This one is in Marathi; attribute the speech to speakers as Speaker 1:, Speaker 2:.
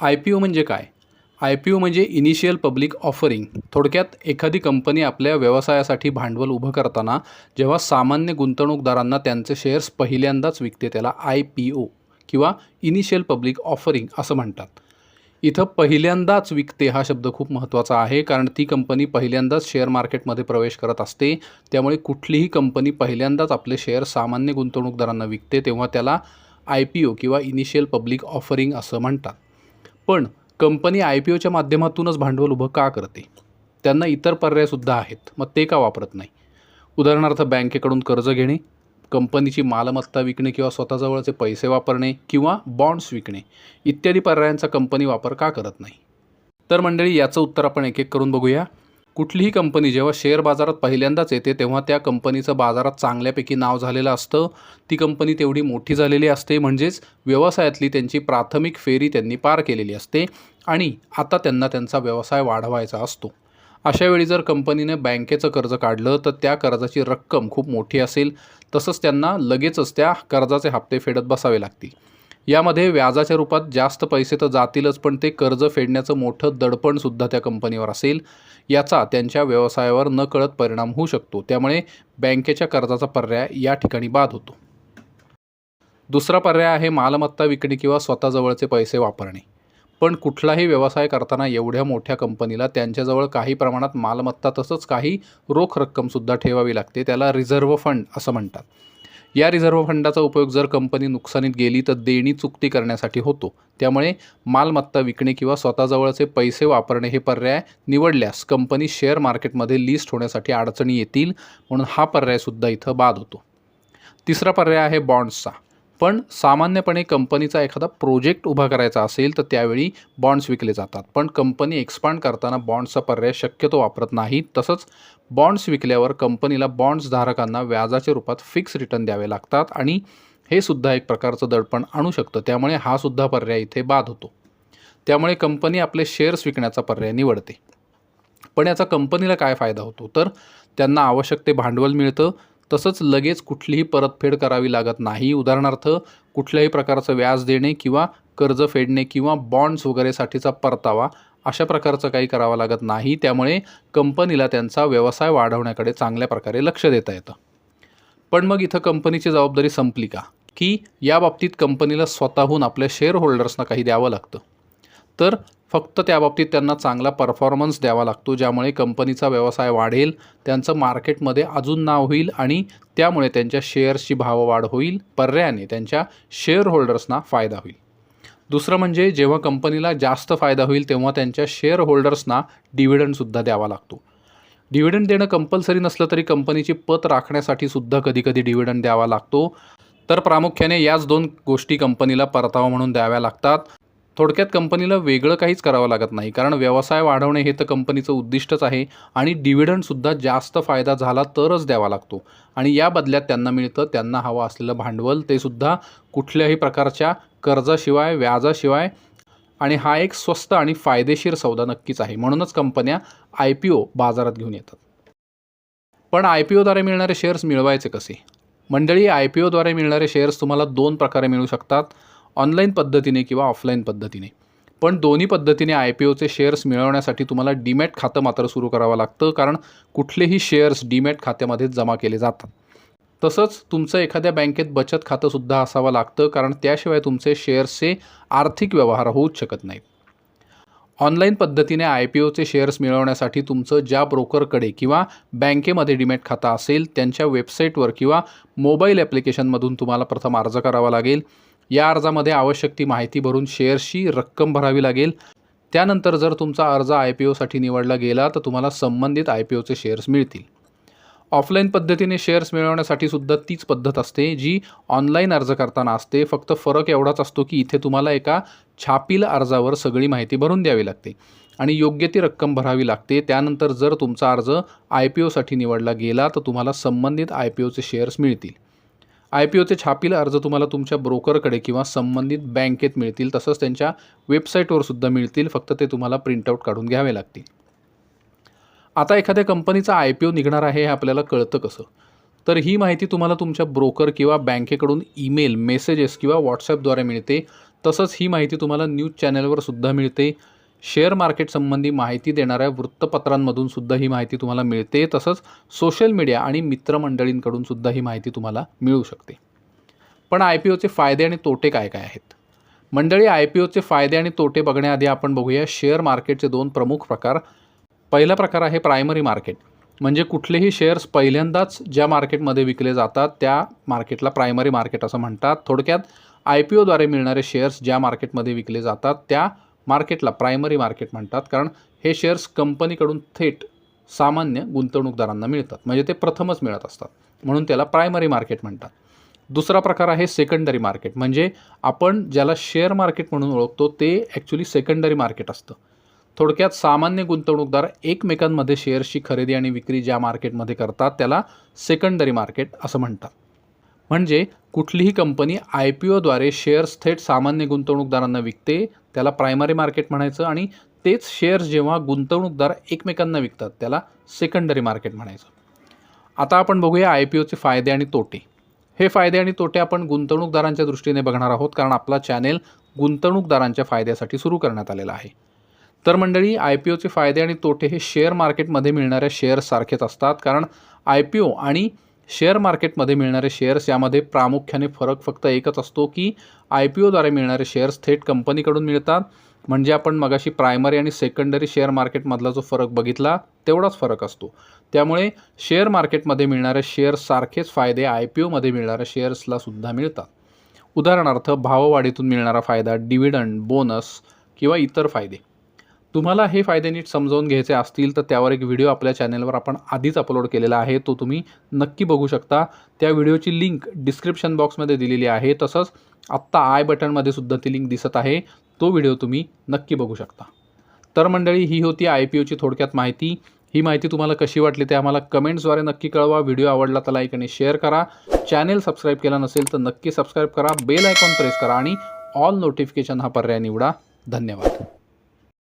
Speaker 1: आय पी ओ म्हणजे काय? आय पी ओ म्हणजे इनिशियल पब्लिक ऑफरिंग थोडक्यात एखादी कंपनी आपल्या व्यवसायासाठी भांडवल उभं करताना जेव्हा सामान्य गुंतवणूकदारांना त्यांचे शेअर्स पहिल्यांदाच विकते त्याला आय पी ओ किंवा इनिशियल पब्लिक ऑफरिंग असं म्हणतात. इथं पहिल्यांदाच विकते हा शब्द खूप महत्त्वाचा आहे कारण ती कंपनी पहिल्यांदाच शेअर मार्केटमध्ये प्रवेश करत असते. त्यामुळे कुठलीही कंपनी पहिल्यांदाच आपले शेअर सामान्य गुंतवणूकदारांना विकते तेव्हा त्याला आय पी ओ किंवा इनिशियल पब्लिक ऑफरिंग असं म्हणतात. पण कंपनी आय पी ओच्या माध्यमातूनच भांडवल उभं का करते? त्यांना इतर पर्यायसुद्धा आहेत मग ते का वापरत नाही? उदाहरणार्थ बँकेकडून कर्ज घेणे कंपनीची मालमत्ता विकणे किंवा स्वतःजवळचे पैसे वापरणे किंवा बॉन्ड्स विकणे इत्यादी पर्यायांचा कंपनी वापर का करत नाही? तर मंडळी याचं उत्तर आपण एक एक करून बघूया. कुठलीही कंपनी जेव्हा शेअर बाजारात पहिल्यांदाच येते तेव्हा त्या कंपनीचं बाजारात चांगल्यापैकी नाव झालेलं असतं. ती कंपनी तेवढी मोठी झालेली असते. म्हणजेच व्यवसायातली त्यांची प्राथमिक फेरी त्यांनी पार केलेली असते आणि आता त्यांना त्यांचा व्यवसाय वाढवायचा असतो. अशावेळी जर कंपनीने बँकेचं कर्ज काढलं तर त्या कर्जाची रक्कम खूप मोठी असेल. तसंच त्यांना लगेचच त्या कर्जाचे हप्ते फेडत बसावे लागतील. यामध्ये व्याजाच्या रूपात जास्त पैसे तर जातीलच पण ते कर्ज फेडण्याचं मोठं दडपणसुद्धा त्या कंपनीवर असेल. याचा त्यांच्या व्यवसायावर न कळत परिणाम होऊ शकतो. त्यामुळे बँकेच्या कर्जाचा पर्याय या ठिकाणी बाद होतो. दुसरा पर्याय आहे मालमत्ता विकणे किंवा स्वतःजवळचे पैसे वापरणे. पण कुठलाही व्यवसाय करताना एवढ्या मोठ्या कंपनीला त्यांच्याजवळ काही प्रमाणात मालमत्ता तसंच काही रोख रक्कमसुद्धा ठेवावी लागते. त्याला रिझर्व्ह फंड असं म्हणतात. या रिझर्व्ह फंडाचा उपयोग जर कंपनी नुकसानीत गेली तर देणी चुकती करण्यासाठी होतो. त्यामुळे मालमत्ता विकणे किंवा स्वतःजवळचे पैसे वापरणे हे पर्याय निवडल्यास कंपनी शेअर मार्केटमध्ये लिस्ट होण्यासाठी अडचणी येतील म्हणून हा पर्यायसुद्धा इथं बाद होतो. तिसरा पर्याय आहे बॉन्ड्सचा पण सामान्यपणे कंपनीचा एखादा प्रोजेक्ट उभा करायचा असेल तर त्यावेळी बॉन्ड्स विकले जातात. पण कंपनी एक्सपांड करताना बॉन्ड्सचा पर्याय शक्यतो वापरत नाही. तसंच बॉन्ड्स विकल्यावर कंपनीला बॉन्ड्स धारकांना व्याजाच्या रूपात फिक्स रिटर्न द्यावे लागतात आणि हे सुद्धा एक प्रकारचं दडपण आणू शकतं. त्यामुळे हा सुद्धा पर्याय इथे बाद होतो. त्यामुळे कंपनी आपले शेअर्स विकण्याचा पर्याय निवडते. पण याचा कंपनीला काय फायदा होतो? तर त्यांना आवश्यक ते भांडवल मिळतं. तसंच लगेच कुठलीही परतफेड करावी लागत नाही. उदाहरणार्थ कुठल्याही प्रकारचं व्याज देणे किंवा कर्ज फेडणे किंवा बॉन्ड्स वगैरेसाठीचा परतावा अशा प्रकारचं काही करावं लागत नाही. त्यामुळे कंपनीला त्यांचा व्यवसाय वाढवण्याकडे चांगल्या प्रकारे लक्ष देता येतं. पण मग इथं कंपनीची जबाबदारी संपली का? की या बाबतीत कंपनीला स्वतःहून आपल्या शेअर होल्डर्सना काही द्यावं लागतं. तर फक्त त्या बाबतीत त्यांना चांगला परफॉर्मन्स द्यावा लागतो ज्यामुळे कंपनीचा व्यवसाय वाढेल त्यांचं मार्केटमध्ये अजून नाव होईल आणि त्यामुळे त्यांच्या शेअर्सची भाववाढ होईल पर्यायाने त्यांच्या शेअर होल्डर्सना फायदा होईल. दुसरं म्हणजे जेव्हा कंपनीला जास्त फायदा होईल तेव्हा त्यांच्या शेअर होल्डर्सना डिव्हिडंडसुद्धा द्यावा लागतो. डिव्हिडंड देणं कंपल्सरी नसलं तरी कंपनीची पत राखण्यासाठी सुद्धा कधीकधी डिव्हिडंड द्यावा लागतो. तर प्रामुख्याने याच दोन गोष्टी कंपनीला परतावा म्हणून द्याव्या लागतात. थोडक्यात कंपनीला वेगळं काहीच करावं लागत नाही कारण व्यवसाय वाढवणे हे तर कंपनीचं उद्दिष्टच आहे आणि डिव्हिडंडसुद्धा जास्त फायदा झाला तरच द्यावा लागतो. आणि या बदल्यात त्यांना मिळतं त्यांना हवं असलेलं भांडवल ते सुद्धा कुठल्याही प्रकारच्या कर्जाशिवाय व्याजाशिवाय. आणि हा एक स्वस्त आणि फायदेशीर सौदा नक्कीच आहे. म्हणूनच कंपन्या आय पी ओ बाजारात घेऊन येतात. पण आय पी ओद्वारे मिळणारे शेअर्स मिळवायचे कसे? मंडळी आय पी ओद्वारे मिळणारे शेअर्स तुम्हाला दोन प्रकारे मिळू शकतात. ऑनलाईन पद्धतीने किंवा ऑफलाईन पद्धतीने. पण दोन्ही पद्धतीने आय पी ओचे शेअर्स मिळवण्यासाठी तुम्हाला डीमॅट खातं मात्र सुरू करावं लागतं कारण कुठलेही शेअर्स डीमॅट खात्यामध्ये जमा केले जातात. तसंच तुमचं एखाद्या बँकेत बचत खातंसुद्धा असावं लागतं कारण त्याशिवाय तुमचे शेअर्सचे आर्थिक व्यवहार होऊच शकत नाहीत. ऑनलाईन पद्धतीने आय पी ओचे शेअर्स मिळवण्यासाठी तुमचं ज्या ब्रोकरकडे किंवा बँकेमध्ये डिमॅट खातं असेल त्यांच्या वेबसाईटवर किंवा मोबाईल ॲप्लिकेशनमधून तुम्हाला प्रथम अर्ज करावा लागेल. या अर्जामध्ये आवश्यक ती माहिती भरून शेअर्सची रक्कम भरावी लागेल. त्यानंतर जर तुमचा अर्ज आय पी ओसाठी निवडला गेला तर तुम्हाला संबंधित आय पी ओचे शेअर्स मिळतील. ऑफलाईन पद्धतीने शेअर्स मिळवण्यासाठी सुद्धा तीच पद्धत असते जी ऑनलाईन अर्ज करताना असते. फक्त फरक एवढाच असतो की इथे तुम्हाला एका छापील अर्जावर सगळी माहिती भरून द्यावी लागते आणि योग्य ती रक्कम भरावी लागते. त्यानंतर जर तुमचा अर्ज आय पी ओसाठी निवडला गेला तर तुम्हाला संबंधित आय पी ओचे शेअर्स मिळतील. आय पी ओचे छापील अर्ज तुम्हाला तुमच्या ब्रोकरकडे किंवा संबंधित बँकेत मिळतील तसंच त्यांच्या वेबसाईटवर सुद्धा मिळतील फक्त ते तुम्हाला प्रिंटआउट काढून घ्यावे लागतील. आता एखाद्या कंपनीचा आय पी ओ निघणार आहे हे आपल्याला कळतं कसं? तर ही माहिती तुम्हाला तुमच्या ब्रोकर किंवा बँकेकडून ईमेल मेसेजेस किंवा व्हॉट्सॲपद्वारे मिळते तसंच ही माहिती तुम्हाला न्यूज चॅनलवर सुद्धा मिळते. शेअर मार्केट संबंधी माहिती देणाऱ्या वृत्तपत्रांमधून सुद्धा ही माहिती तुम्हाला मिळते. तसंच सोशल मीडिया आणि मित्रमंडळींकडून सुद्धा ही माहिती तुम्हाला मिळू शकते. पण आय पी ओचे फायदे आणि तोटे काय काय आहेत? मंडळी आय पी ओचे फायदे आणि तोटे बघण्याआधी आपण बघूया शेअर मार्केटचे दोन प्रमुख प्रकार. पहिला प्रकार आहे प्रायमरी मार्केट. म्हणजे कुठलेही शेअर्स पहिल्यांदाच ज्या मार्केटमध्ये विकले जातात त्या मार्केटला प्रायमरी मार्केट असं म्हणतात. थोडक्यात आय पी ओद्वारे मिळणारे शेअर्स ज्या मार्केटमध्ये विकले जातात त्या मार्केटला प्रायमरी मार्केट म्हणतात. कारण हे शेअर्स कंपनीकडून थेट सामान्य गुंतवणूकदारांना मिळतात. म्हणजे ते प्रथमच मिळत असतात. म्हणून त्याला प्रायमरी मार्केट म्हणतात. दुसरा प्रकार आहे सेकंडरी मार्केट म्हणजे आपण ज्याला शेअर मार्केट म्हणून ओळखतो ते ॲक्च्युली सेकंडरी मार्केट असतं. थोडक्यात सामान्य गुंतवणूकदार एकमेकांमध्ये शेअर्सची खरेदी आणि विक्री ज्या मार्केटमध्ये करतात त्याला सेकंडरी मार्केट असं म्हणतात. म्हणजे कुठलीही कंपनी आय पी ओद्वारे शेअर्स थेट सामान्य गुंतवणूकदारांना विकते त्याला प्रायमरी मार्केट म्हणायचं आणि तेच शेअर्स जेव्हा गुंतवणूकदार एकमेकांना विकतात त्याला सेकंडरी मार्केट म्हणायचं. आता आपण बघूया आय पी ओचे फायदे आणि तोटे. हे फायदे आणि तोटे आपण गुंतवणूकदारांच्या दृष्टीने बघणार आहोत कारण आपला चॅनेल गुंतवणूकदारांच्या फायद्यासाठी सुरू करण्यात आलेला आहे. तर मंडळी आय पी ओचे फायदे आणि तोटे हे शेअर मार्केटमध्ये मिळणाऱ्या शेअर्ससारखेच असतात कारण आय पी ओ आणि शेअर मार्केटमध्ये मिळणारे शेअर्स यामध्ये प्रामुख्याने फरक फक्त एकच असतो की आय पी ओद्वारे मिळणारे शेअर्स थेट कंपनीकडून मिळतात. म्हणजे आपण मगाशी प्रायमरी आणि सेकंडरी शेअर मार्केटमधला जो फरक बघितला तेवढाच फरक असतो. त्यामुळे शेअर मार्केटमध्ये मिळणाऱ्या शेअर्ससारखेच फायदे आय पी ओमध्ये मिळणाऱ्या शेअर्सला सुद्धा मिळतात. उदाहरणार्थ भाववाढीतून मिळणारा फायदा डिव्हिडंड बोनस किंवा इतर फायदे. तुम्हाला हे फायदे नीट समजावून घ्यायचे असतील तर त्यावर एक व्हिडिओ आपल्या चॅनलवर आपण आधीच अपलोड केलेला आहे तो तुम्ही नक्की बघू शकता. त्या व्हिडिओची लिंक डिस्क्रिप्शन बॉक्समध्ये दिलेली आहे तसंच आत्ता आय बटनमध्ये सुद्धा ती लिंक दिसत आहे तो व्हिडिओ तुम्ही नक्की बघू शकता. तर मंडळी ही होती आय पी ओची थोडक्यात माहिती. ही माहिती तुम्हाला कशी वाटली ते आम्हाला कमेंट्सद्वारे नक्की कळवा. व्हिडिओ आवडला तर लाईक आणि शेअर करा. चॅनेल सबस्क्राईब केला नसेल तर नक्की सबस्क्राईब करा. बेल आयकॉन प्रेस करा आणि ऑल नोटिफिकेशन हा पर्याय निवडा. धन्यवाद.